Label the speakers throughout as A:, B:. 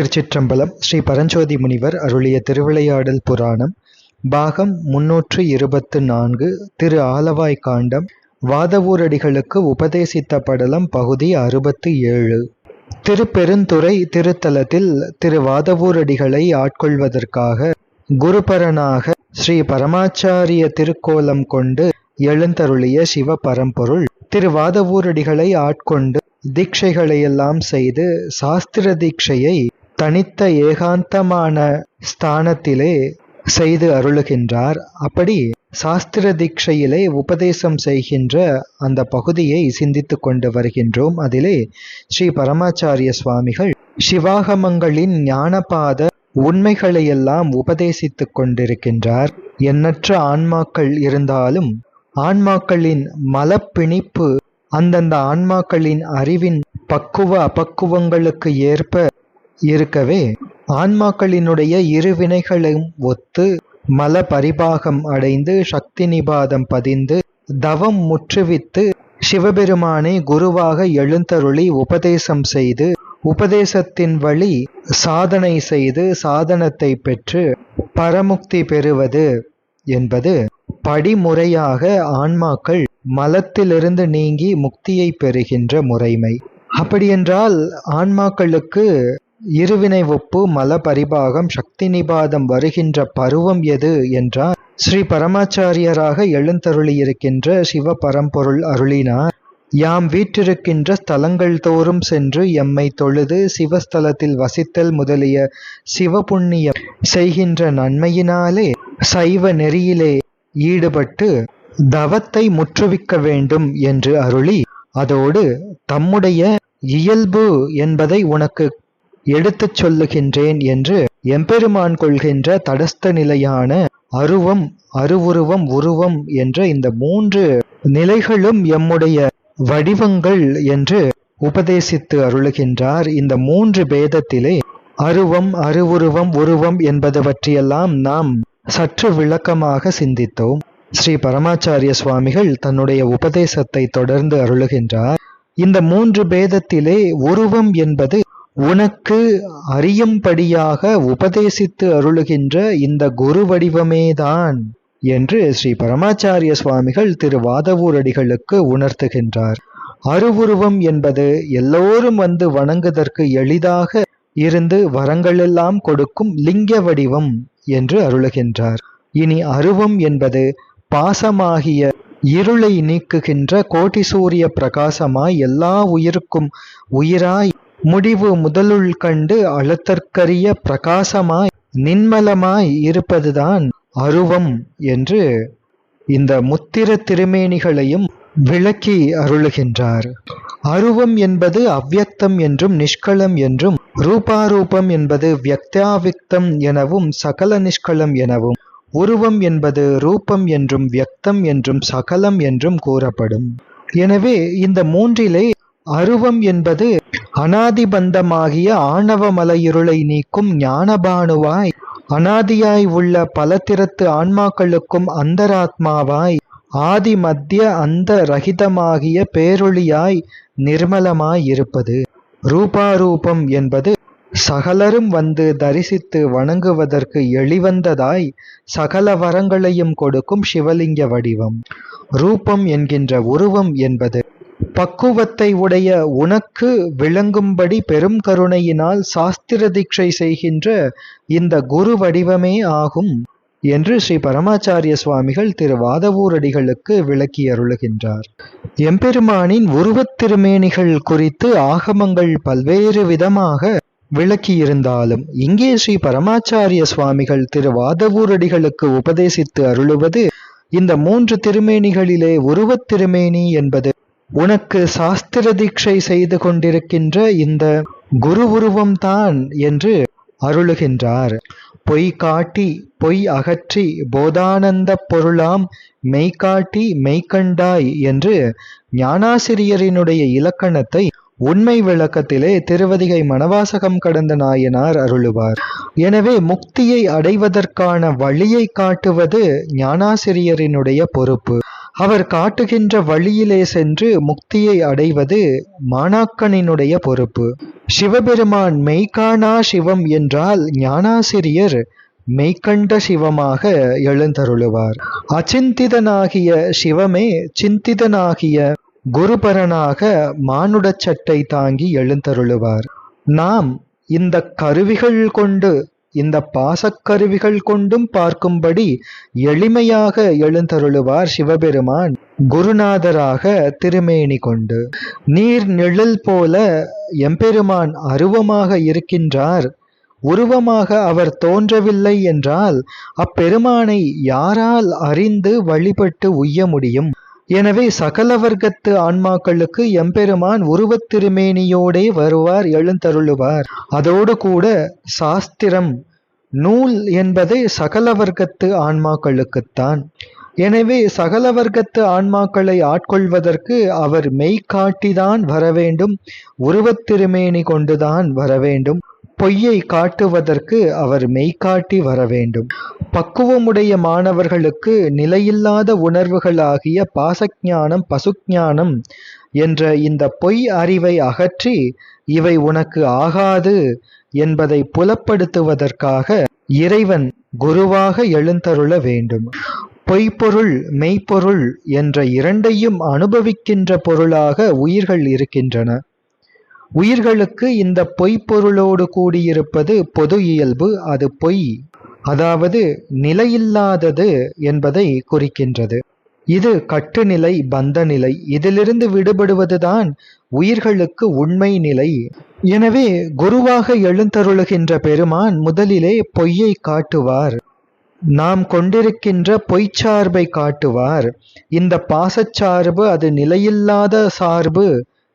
A: திருச்சிற்றம்பலம் ஸ்ரீ பரஞ்சோதி முனிவர் அருளிய திருவிளையாடல் புராணம் பாகம் முன்னூற்று இருபத்து நான்கு திரு ஆலவாய் காண்டம் வாதவூரடிகளுக்கு உபதேசித்த படலம் பகுதி அறுபத்து ஏழு. திருப்பெருந்துறை திருத்தலத்தில் திரு வாதவூரடிகளை ஆட்கொள்வதற்காக குருபரனாக ஸ்ரீ பரமாச்சாரிய திருக்கோலம் கொண்டு எழுந்தருளிய சிவ பரம்பொருள் திரு வாதவூரடிகளை ஆட்கொண்டு தீட்சைகளையெல்லாம் செய்து சாஸ்திர தீட்சையை தனித்த ஏகாந்தமான ஸ்தானத்திலே செய்து அருளுகின்றார். அப்படி சாஸ்திர தீட்சையிலே உபதேசம் செய்கின்ற அந்த பகுதியை சிந்தித்து கொண்டு வருகின்றோம். அதிலே ஸ்ரீ பரமாச்சாரிய சுவாமிகள் சிவாகமங்களின் ஞானபாத உண்மைகளையெல்லாம் உபதேசித்துக் கொண்டிருக்கின்றார். எண்ணற்ற ஆன்மாக்கள் இருந்தாலும் ஆன்மாக்களின் மலப்பிணிப்பு அந்தந்த ஆன்மாக்களின் அறிவின் பக்குவ அபக்குவங்களுக்கு ஏற்ப இருக்கவே ஆன்மாக்களினுடைய இரு வினைகளும் ஒத்து மல பரிபாகம் அடைந்து சக்தி நிபாதம் பதிந்து தவம் முற்றுவித்து சிவபெருமானை குருவாக எழுந்தருளி உபதேசம் செய்து உபதேசத்தின் வழி சாதனை செய்து சாதனத்தை பெற்று பரமுக்தி பெறுவது என்பது படிமுறையாக ஆன்மாக்கள் மலத்திலிருந்து நீங்கி முக்தியை பெறுகின்ற முறைமை. அப்படியென்றால் ஆன்மாக்களுக்கு இருவினை ஒப்பு மல பரிபாகம் சக்தி நிபாதம் வருகின்ற பருவம் எது என்றால் ஸ்ரீ பரமாச்சாரியராக எழுந்தருளியிருக்கின்ற சிவ பரம்பொருள் அருளினார். யாம் வீற்றிருக்கின்ற ஸ்தலங்கள் தோறும் சென்று எம்மை தொழுது சிவஸ்தலத்தில் வசித்தல் முதலிய சிவபுண்ணியம் செய்கின்ற நன்மையினாலே சைவ நெறியிலே ஈடுபட்டு தவத்தை முற்றுவிக்க வேண்டும் என்று அருளி அதோடு தம்முடைய இயல்பு என்பதை உனக்கு எடுத்துச் சொல்லுகின்றேன் என்று எம்பெருமான் கொள்கின்ற தடஸ்த நிலையான அருவம் அருவுருவம் உருவம் என்ற இந்த மூன்று நிலைகளும் எம்முடைய வடிவங்கள் என்று உபதேசித்து அருளுகின்றார். இந்த மூன்று பேதத்திலே அருவம் அருவுருவம் உருவம் என்பது பற்றியெல்லாம் நாம் சற்று விளக்கமாக சிந்தித்தோம். ஸ்ரீ பரமாச்சாரிய சுவாமிகள் தன்னுடைய உபதேசத்தை தொடர்ந்து அருளுகின்றார். இந்த மூன்று பேதத்திலே உருவம் என்பது உனக்கு அறியும்படியாக உபதேசித்து அருளுகின்ற இந்த குரு வடிவமேதான் என்று ஸ்ரீ பரமாச்சாரிய சுவாமிகள் திரு வாதவூரடிகளுக்கு உணர்த்துகின்றார். அருவுருவம் என்பது எல்லோரும் வந்து வணங்குதற்கு எளிதாக இருந்து வரங்களெல்லாம் கொடுக்கும் லிங்க வடிவம் என்று அருளுகின்றார். இனி அருவம் என்பது பாசமாகிய இருளை நீக்குகின்ற கோட்டி சூரிய பிரகாசமாய் எல்லா உயிருக்கும் உயிராய் முடிவு முதலுள் கண்டு அழுத்தற்கரிய பிரகாசமாய் நின்மலமாய் இருப்பதுதான் அருவம் என்று இந்த முத்திர திருமேனிகளையும் விளக்கி அருளுகின்றார். அருவம் என்பது அவ்யக்தம் என்றும் நிஷ்கலம் என்றும் ரூபாரூபம் என்பது வியக்தாவிக்தம் எனவும் சகல நிஷ்களம் எனவும் உருவம் என்பது ரூபம் என்றும் வியக்தம் என்றும் சகலம் என்றும் கூறப்படும். எனவே இந்த மூன்றிலே அருவம் என்பது அனாதிபந்தமாகிய ஆணவ மலையிருளை நீக்கும் ஞானபானுவாய். அனாதியாய் உள்ள பல திறத்து ஆன்மாக்களுக்கும் அந்தராத்மாவாய். ஆதி மத்திய அந்த ரகிதமாகிய பேரொளியாய் நிர்மலமாய் இருப்பது ரூபாரூபம் என்பது சகலரும் வந்து தரிசித்து வணங்குவதற்கு எளிவந்ததாய் சகல வரங்களையும் கொடுக்கும் சிவலிங்க வடிவம். ரூபம் என்கின்ற உருவம் என்பது பக்குவத்தை உடைய உனக்கு விளங்கும்படி பெரும் கருணையினால் சாஸ்திர தீட்சை செய்கின்ற இந்த குரு வடிவமே ஆகும் என்று ஸ்ரீ பரமாச்சாரிய சுவாமிகள் திரு வாதவூரடிகளுக்கு விளக்கி அருளுகின்றார். எம்பெருமானின் உருவத் திருமேனிகள் குறித்து ஆகமங்கள் பல்வேறு விதமாக விளக்கியிருந்தாலும் இங்கே ஸ்ரீ பரமாச்சாரிய சுவாமிகள் திரு வாதவூரடிகளுக்கு உபதேசித்து அருளுவது இந்த மூன்று திருமேனிகளிலே உருவத் திருமேனி என்பது உனக்கு சாஸ்திர தீட்சை செய்து கொண்டிருக்கின்ற இந்த குரு உருவம்தான் என்று அருளுகின்றார். பொய் காட்டி பொய் அகற்றி போதானந்த பொருளாம் மெய்காட்டி மெய்கண்டாய் என்று ஞானாசிரியரினுடைய இலக்கணத்தை உண்மை விளக்கத்திலே திருவதிகை மணவாசகம் கடந்த நாயனார் அருளுவார். எனவே முக்தியை அடைவதற்கான வழியை காட்டுவது ஞானாசிரியரினுடைய பொறுப்பு. அவர் காட்டுகின்ற வழியிலே சென்று முக்தியை அடைவது மாணாக்கனினுடைய பொறுப்பு. சிவபெருமான் மெய்காணா சிவம் என்றால் ஞானாசிரியர் மெய்கண்ட சிவமாக எழுந்தருளுவார். அச்சிந்திதனாகிய சிவமே சிந்திதனாகிய குருபரனாக மானுடச் சட்டை தாங்கி எழுந்தருளுவார். நாம் இந்த கருவிகள் கொண்டு இந்த பாசக்கருவிகள் கொண்டும் பார்க்கும்படி எளிமையாக எழுந்தருளுவார் சிவபெருமான். குருநாதராக திருமேனி கொண்டு நீர் நிழல் போல எம்பெருமான் அருவமாக இருக்கின்றார். உருவமாக அவர் தோன்றவில்லை என்றால் அப்பெருமானை யாரால் அறிந்து வழிபட்டு உய்ய முடியும்? எனவே சகல வர்க்கத்து ஆன்மாக்களுக்கு எம்பெருமான் உருவத் திருமேனியோடே வருவார் எழுந்தருளுவார். அதோடு கூட சாஸ்திரம் நூல் என்பதை சகல வர்க்கத்து ஆன்மாக்களுக்குத்தான். எனவே சகல வர்க்கத்து ஆன்மாக்களை ஆட்கொள்வதற்கு அவர் மெய்காட்டிதான் வரவேண்டும் உருவத்திருமேனி உருவத் திருமேனி கொண்டுதான் வரவேண்டும். பொய்யை காட்டுவதற்கு அவர் மெய்காட்டி வர வேண்டும் பக்குவமுடைய மாணவர்களுக்கு நிலையில்லாத உணர்வுகளாகிய பாசஞானம் பசுஞானம் என்ற இந்த பொய் அறிவை அகற்றி இவை உனக்கு ஆகாது என்பதை புலப்படுத்துவதற்காக இறைவன் குருவாக எழுந்தருள வேண்டும். பொய்ப்பொருள் மெய்ப்பொருள் என்ற இரண்டையும் அனுபவிக்கின்ற பொருளாக உயிர்கள் இருக்கின்றன. உயிர்களுக்கு இந்த பொய்ப்பொருளோடு கூடியிருப்பது பொது இயல்பு அது பொய். அதாவது நிலையில்லாதது என்பதை குறிக்கின்றது. இது கட்டுநிலை பந்த நிலை இதிலிருந்து விடுபடுவதுதான் உயிர்களுக்கு உண்மை நிலை. எனவே குருவாக எழுந்தருளுகின்ற பெருமான் முதலிலே பொய்யை காட்டுவார். நாம் கொண்டிருக்கின்ற பொய்ச்சார்பை காட்டுவார். இந்த பாசச்சார்பு அது நிலையில்லாத சார்பு.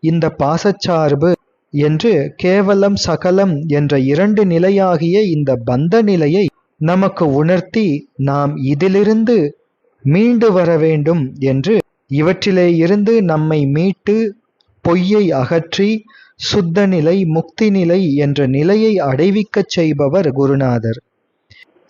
A: இந்த பாசச்சார்பு என்று கேவலம் சகலம் என்ற இரண்டு நிலையாகிய இந்த பந்த நிலையை நமக்கு உணர்த்தி நாம் இதிலிருந்து மீண்டு வர வேண்டும் என்று இவற்றிலே இருந்து நம்மை மீட்டு பொய்யை அகற்றி சுத்த நிலை முக்தி நிலை என்ற நிலையை அடைவிக்கச் செய்பவர் குருநாதர்.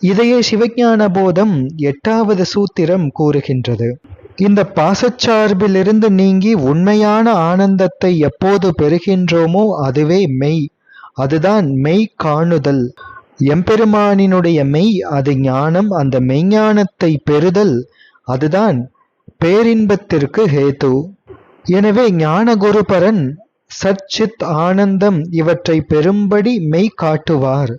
A: இதையே சிவஞான போதம் எட்டாவது சூத்திரம் கூறுகின்றது. இந்த பாசச்சார்பிலிருந்து நீங்கி உண்மையான ஆனந்தத்தை எப்போது பெறுகின்றோமோ அதுவே மெய். அதுதான் மெய் காணுதல். எம்பெருமானினுடைய மெய் அது ஞானம் அந்த மெய்ஞானத்தை பெறுதல். அதுதான் பேரின்பத்திற்கு ஹேது. எனவே ஞானகுருபரன் சச்சித் ஆனந்தம் இவற்றை பெரும்படி மெய் காட்டுவார்.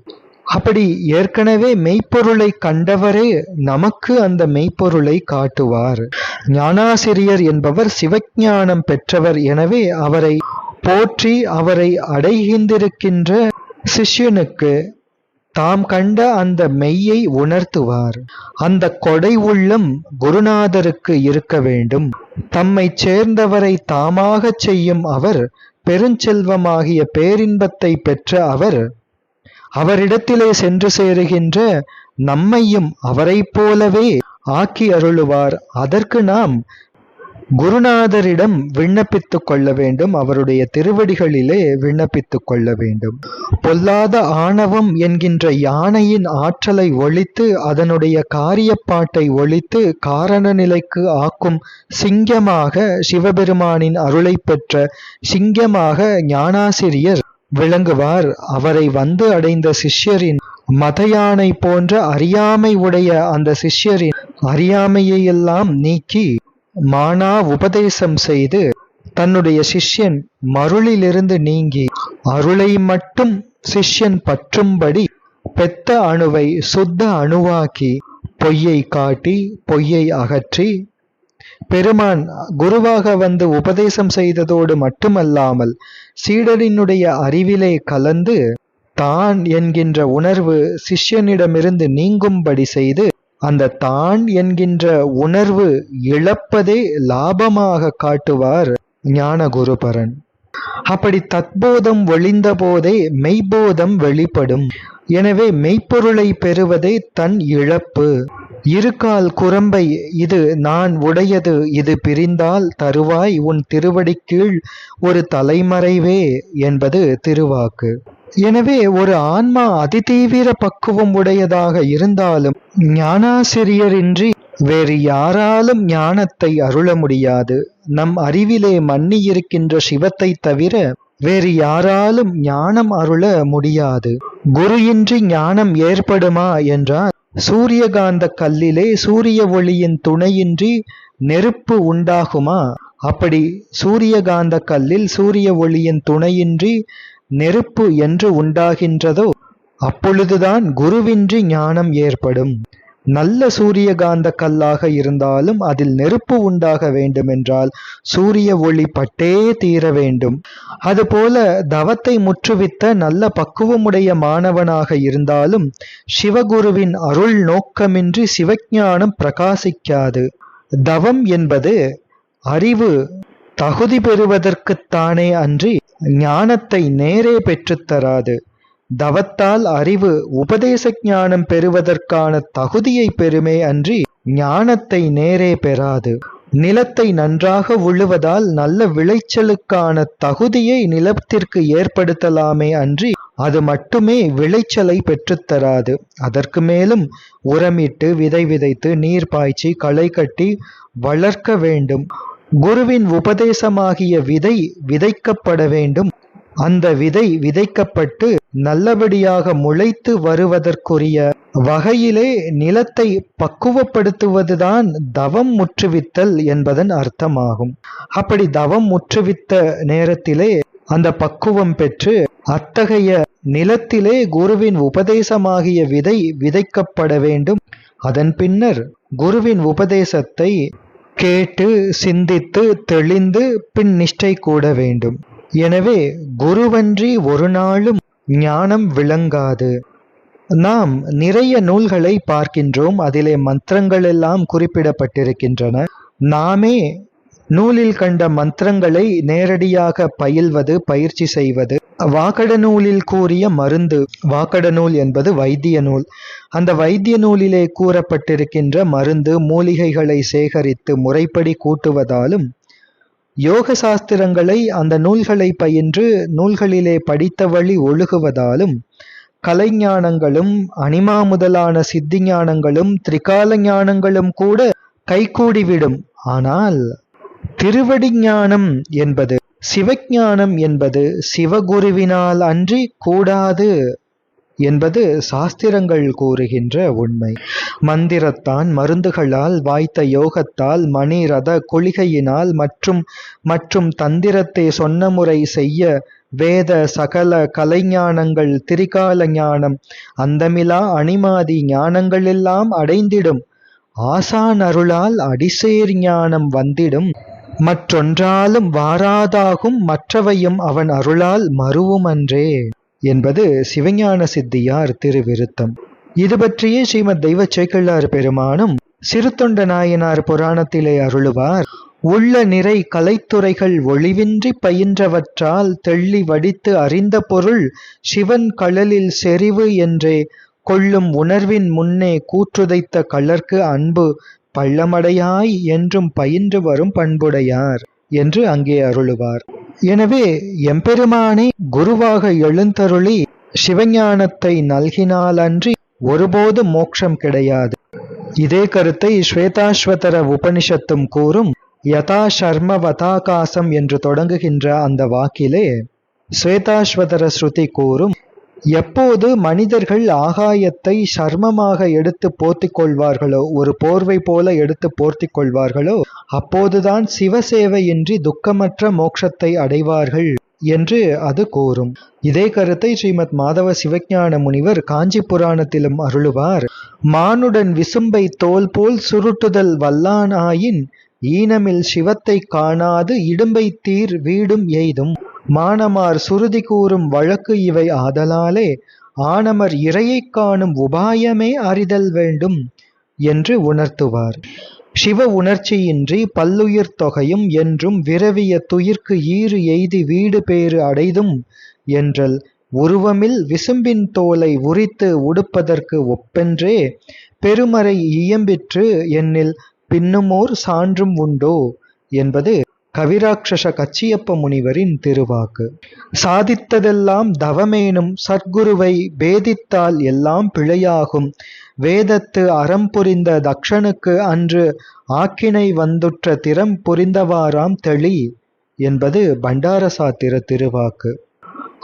A: அப்படி ஏற்கனவே மெய்ப்பொருளை கண்டவரே நமக்கு அந்த மெய்ப்பொருளை காட்டுவார். ஞானாசிரியர் என்பவர் சிவஞானம் பெற்றவர். எனவே அவரை போற்றி அவரை அடைகின்றிருக்கின்ற சிஷ்யனுக்கு தாம் கண்ட அந்த மெய்யை உணர்த்துவார். அந்த கொடை உள்ளம் குருநாதருக்கு இருக்க வேண்டும். தம்மை சேர்ந்தவரை தாமாகச் செய்யும் அவர் பெருஞ்செல்வமாகிய பேரின்பத்தை பெற்ற அவர் அவரிடத்திலே சென்று சேருகின்ற நம்மையும் அவரைப் போலவே ஆக்கி அருளுவார். அதற்கு நாம் குருநாதரிடம் விண்ணப்பித்துக் கொள்ள வேண்டும். அவருடைய திருவடிகளிலே விண்ணப்பித்துக் கொள்ள வேண்டும். பொல்லாத ஆணவம் என்கின்ற யானையின் ஆற்றலை ஒழித்து அதனுடைய காரியப்பாட்டை ஒழித்து காரண நிலைக்கு ஆக்கும் சிங்கமாக சிவபெருமானின் அருளை பெற்ற சிங்கமாக ஞானாசிரியர் விளங்குவார். அவரை வந்து அடைந்த சிஷ்யரின் மதையானை போன்ற அறியாமை உடைய அந்த சிஷ்யரின் அறியாமையெல்லாம் நீக்கி மானா உபதேசம் செய்து தன்னுடைய சிஷ்யன் மருளிலிருந்து நீங்கி அருளை மட்டும் சிஷ்யன் பற்றும்படி பெத்த அணுவை சுத்த அணுவாக்கி பொய்யை காட்டி பொய்யை அகற்றி பெருமான் குருவாக வந்து உபதேசம் செய்ததோடு மட்டுமல்லாமல் சீடரினுடைய அறிவிலே கலந்து தான் என்கின்ற உணர்வு சிஷ்யனிடமிருந்து நீங்கும்படி செய்து அந்த தான் என்கின்ற உணர்வு இழப்பதே லாபமாக காட்டுவார் ஞான குருபரன் அப்படி தத்போதம் ஒளிந்த போதே மெய்போதம் வெளிப்படும். எனவே மெய்ப்பொருளை பெறுவதே தன் இழப்பு. இருக்கால் குரம்பை இது நான் உடையது இது பிரிந்தால் தருவாய் உன் திருவடிக்கீழ் ஒரு தலைமறைவே என்பது திருவாக்கு. எனவே ஒரு ஆன்மா அதிதீவிர பக்குவம் உடையதாக இருந்தாலும் ஞானாசிரியரின்றி வேறு யாராலும் ஞானத்தை அருள முடியாது. நம் அறிவிலே மன்னியிருக்கின்ற சிவத்தை தவிர வேறு யாராலும் ஞானம் அருள முடியாது. குரு இன்றி ஞானம் ஏற்படுமா என்றால் சூரியகாந்த கல்லிலே சூரிய ஒளியின் துணையின்றி நெருப்பு உண்டாகுமா? அப்படி சூரியகாந்த கல்லில் சூரிய ஒளியின் துணையின்றி நெருப்பு என்று உண்டாகின்றதோ அப்பொழுதுதான் குருவின்றி ஞானம் ஏற்படும். நல்ல சூரியகாந்த கல்லாக இருந்தாலும் அதில் நெருப்பு உண்டாக வேண்டுமென்றால் சூரிய ஒளி பட்டே தீர வேண்டும். அதுபோல தவத்தை முற்றுவித்த நல்ல பக்குவமுடைய மாணவனாக இருந்தாலும் சிவகுருவின் அருள் நோக்கமின்றி சிவஞானம் பிரகாசிக்காது. தவம் என்பது அறிவு தகுதி பெறுவதற்குத்தானே அன்றி ஞானத்தை நேரே பெற்றுத்தராது. தவத்தால் அறிவு உபதேச ஞானம் பெறுவதற்கான தகுதியை பெறுமே அன்றி ஞானத்தை நேரே பெறாது. நிலத்தை நன்றாக உழுவதால் நல்ல விளைச்சலுக்கான தகுதியை நிலத்திற்கு ஏற்படுத்தலாமே அன்றி அது மட்டுமே விளைச்சலை பெற்றுத்தராது அதற்கு மேலும் உரமிட்டு விதை விதைத்து நீர் பாய்ச்சி களை கட்டி வளர்க்க வேண்டும். குருவின் உபதேசமாகிய விதை விதைக்கப்பட வேண்டும். அந்த விதை விதைக்கப்பட்டு நல்லபடியாக முளைத்து வருவதற்குரிய வகையிலே நிலத்தை பக்குவப்படுத்துவதுதான் தவம் முற்றுவித்தல் என்பதன் அர்த்தமாகும். அப்படி தவம் முற்றுவித்த நேரத்திலே அந்த பக்குவம் பெற்று அத்தகைய நிலத்திலே குருவின் உபதேசமாகிய விதை விதைக்கப்பட வேண்டும். அதன் பின்னர் குருவின் உபதேசத்தை கேட்டு சிந்தித்து தெளிந்து பின் நிஷ்டை கூட வேண்டும். எனவே குருவன்றி ஒரு நாளும் ஞானம் விளங்காது. நாம் நிறைய நூல்களை பார்க்கின்றோம். அதிலே மந்திரங்கள் எல்லாம் குறிப்பிடப்பட்டிருக்கின்றன. நாமே நூலில் கண்ட மந்திரங்களை நேரடியாக பயில்வது பயிற்சி செய்வது வாக்கட நூலில் கூறிய மருந்து. வாக்கட நூல் என்பது வைத்திய நூல். அந்த வைத்திய நூலிலே கூறப்பட்டிருக்கின்ற மருந்து மூலிகைகளை சேகரித்து முறைப்படி கூட்டுவதாலும் யோக சாஸ்திரங்களை அந்த நூல்களை பயின்று நூல்களிலே படித்த வழி ஒழுகுவதாலும் கலைஞானங்களும் அனிமா முதலான சித்தி ஞானங்களும் திரிகால ஞானங்களும் கூட கைகூடிவிடும். ஆனால் திருவடி ஞானம் என்பது சிவஞானம் என்பது சிவகுருவினால் அன்றி கூடாது. என்பது சாஸ்திரங்கள் கூறுகின்ற உண்மை. மந்திரத்தான் மருந்துகளால் வாய்த்த யோகத்தால் மணிரத குளிகையினால் மற்றும் மற்றும் தந்திரத்தை சொன்ன முறை செய்ய வேத சகல கலைஞானங்கள் திரிகால ஞானம் அந்தமிலா அணிமாதி ஞானங்களெல்லாம் அடைந்திடும். ஆசான் அருளால் அடிசேர் ஞானம் வந்திடும். மற்றொன்றாலும் வாராதாகும் மற்றவையும் அவன் அருளால் மறுவுமன்றே என்பது சிவஞான சித்தியார் திருவிருத்தம். இது பற்றியே ஸ்ரீமத் தெய்வ சேக்கிழார் பெருமானும் சிறுத்தொண்ட நாயனார் புராணத்திலே அருளுவார். உள்ள நிறை கலைத்துறைகள் ஒளிவின்றி பயின்றவற்றால் தெள்ளி வடித்து அறிந்த பொருள் சிவன் கழலில் செறிவு என்றே கொள்ளும் உணர்வின் முன்னே கூற்றுதைத்த கலர்க்கு அன்பு பள்ளமடையாய் என்றும் பயின்று வரும் பண்புடையார் என்று அங்கே அருளுவார். எனவே எம்பெருமானே குருவாக எழுந்தருளி சிவஞானத்தை நல்கினாலன்றி ஒருபோது மோட்சம் கிடையாது. இதே கருத்தை ஸ்வேதாஸ்வதர உபனிஷத்தும் கூறும் யதா சர்ம வதாகாசம் என்று தொடங்குகின்ற அந்த வாக்கிலே ஸ்வேதாஸ்வதர ஸ்ருதி கூறும் எப்போது மனிதர்கள் ஆகாயத்தை சர்மமாக எடுத்து போர்த்தி கொள்வார்களோ ஒரு போர்வை போல எடுத்து போர்த்திக் கொள்வார்களோ அப்போதுதான் சிவசேவையின்றி துக்கமற்ற மோட்சத்தை அடைவார்கள் என்று அது கூறும். இதே கருத்தை ஸ்ரீமத் மாதவ சிவஞான முனிவர் காஞ்சி புராணத்திலும் அருளுவார். மானுடன் விசும்பை தோல் போல் சுருட்டுதல் வல்லானாயின் ஈனமில் சிவத்தை காணாது இடும்பை தீர் வீடும் எய்தும். மானமார் சுருதி கூறும் வழக்கு இவை ஆதலாலே ஆனமர் இறையை காணும் உபாயமே அறிதல் வேண்டும் என்று உணர்த்துவார். சிவ உணர்ச்சியின்றி பல்லுயிர் தொகையும் என்றும் விரவிய துயிர்க்கு ஈறு எய்தி வீடு பேறு அடைதும் என்றல் உருவமில் விசும்பின் தோலை உரித்து உடுப்பதற்கு ஒப்பென்றே பெருமறை இயம்பிற்று என்னில் பின்னுமோர் சான்றும் உண்டோ? என்பது கவிராட்சச கச்சியப்ப முனிவரின் திருவாக்கு. சாதித்ததெல்லாம் தவமேனும் சத்குருவை பேதித்தால் எல்லாம் பிழையாகும். வேதத்து அறம் புரிந்த தக்ஷனுக்கு அன்று ஆக்கினை வந்துற்ற திறம் புரிந்தவாராம் தெளி என்பது பண்டாரசாத்திர திருவாக்கு.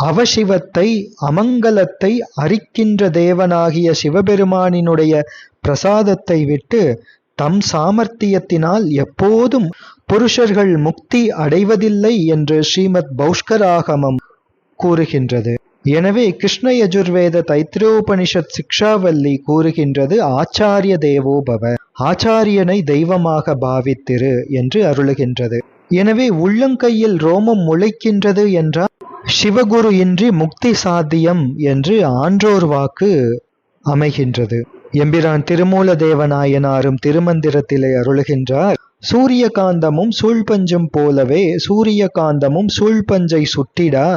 A: அவசிவத்தை அமங்கலத்தை அரிக்கின்ற தேவனாகிய சிவபெருமானினுடைய பிரசாதத்தை விட்டு தம் சாமர்த்தியத்தினால் எப்போதும் புருஷர்கள் முக்தி அடைவதில்லை என்று ஸ்ரீமத் பௌஷ்கராகமம் கூறுகின்றது. எனவே கிருஷ்ண யஜுர்வேத தைத்திரோபனிஷத் சிக்ஷாவல்லி கூறுகின்றது ஆச்சாரிய தேவோபவ ஆச்சாரியனை தெய்வமாக பாவித்திரு என்று அருளுகின்றது. எனவே உள்ளங்கையில் ரோமம் முளைக்கின்றது என்றால் சிவகுரு இன்றி முக்தி சாத்தியம் என்று ஆன்றோர் வாக்கு அமைகின்றது. எம்பிரான் திருமூல தேவநாயனாரும் திருமந்திரத்திலே அருளுகின்றார் சூரியகாந்தமும் சூழ்பஞ்சம் போலவே சூரியகாந்தமும் சூழ்பஞ்சை சுட்டிடா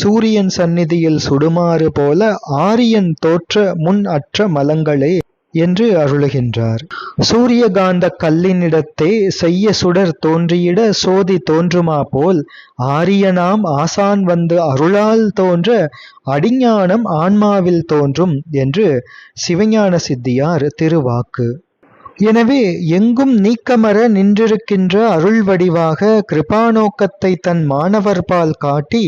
A: சூரியன் சந்நிதியில் சுடுமாறு போல ஆரியன் தோற்ற முன் அற்ற மலங்களே என்று அருளுகின்றார். சூரியகாந்த கல்லினிடத்தே செய்ய சுடர் தோன்றியிட சோதி தோன்றுமா போல் ஆரியனாம் ஆசான் வந்து அருளால் தோன்ற அடிஞானம் ஆன்மாவில் தோன்றும் என்று சிவஞான சித்தியார் திருவாக்கு. எனவே எங்கும் நீக்கமர நின்றிருக்கின்ற அருள் வடிவாக கிருபாநோக்கத்தை தன் மாணவர்பால் காட்டி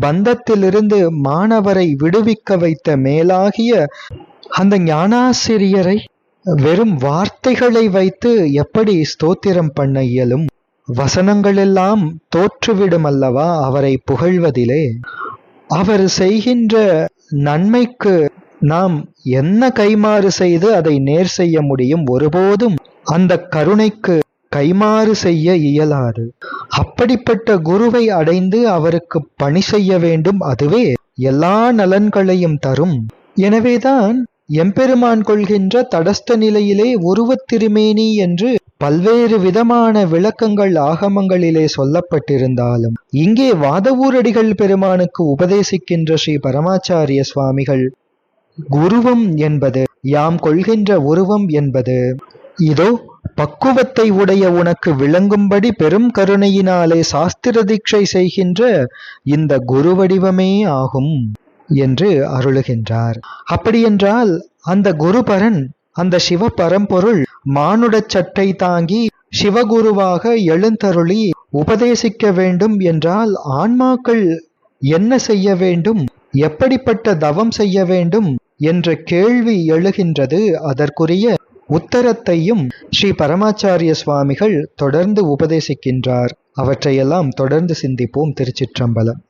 A: பந்தத்திலிருந்து மாணவரை விடுவிக்க வைத்த மேலாகிய அந்த ஞானாசிரியரை வெறும் வார்த்தைகளை வைத்து எப்படி ஸ்தோத்திரம் பண்ண இயலும்? வசனங்களெல்லாம் தோற்றுவிடும் அல்லவா அவரை புகழ்வதிலே? அவர் செய்கின்ற நன்மைக்கு நாம் என்ன கைமாறு செய்து அதை நேர் செய்ய முடியும்? ஒருபோதும் அந்த கருணைக்கு கைமாறு செய்ய இயலாது. அப்படிப்பட்ட குருவை அடைந்து அவருக்கு பணி செய்ய வேண்டும் அதுவே எல்லா நலன்களையும் தரும். எனவேதான் எம்பெருமான் கொள்கின்ற தடஸ்த நிலையிலே உருவத் திருமேனி என்று பல்வேறு விதமான விளக்கங்கள் ஆகமங்களிலே சொல்லப்பட்டிருந்தாலும் இங்கே வாதவூரடிகள் பெருமானுக்கு உபதேசிக்கின்ற ஸ்ரீ பரமாச்சாரிய சுவாமிகள் குருவம் என்பது யாம் கொள்கின்ற உருவம் என்பது. இதோ பக்குவத்தை உடைய உனக்கு விளங்கும்படி பெரும் கருணையினாலே சாஸ்திர தீட்சை செய்கின்ற இந்த குரு வடிவமே ஆகும் என்று அருளுகின்றார். அப்படியென்றால் அந்த குருபரன் அந்த சிவ பரம்பொருள் மானுடச் சட்டை தாங்கி சிவகுருவாக எழுந்தருளி உபதேசிக்க வேண்டும் என்றால் ஆன்மாக்கள் என்ன செய்ய வேண்டும்? எப்படிப்பட்ட தவம் செய்ய வேண்டும்? என்ற கேள்வி எழுகின்றது. அதற்குரிய உத்தரத்தையும் ஸ்ரீ பரமாச்சாரிய சுவாமிகள் தொடர்ந்து உபதேசிக்கின்றார். அவற்றையெல்லாம் தொடர்ந்து சிந்திப்போம் திருச்சிற்றம்பலம்.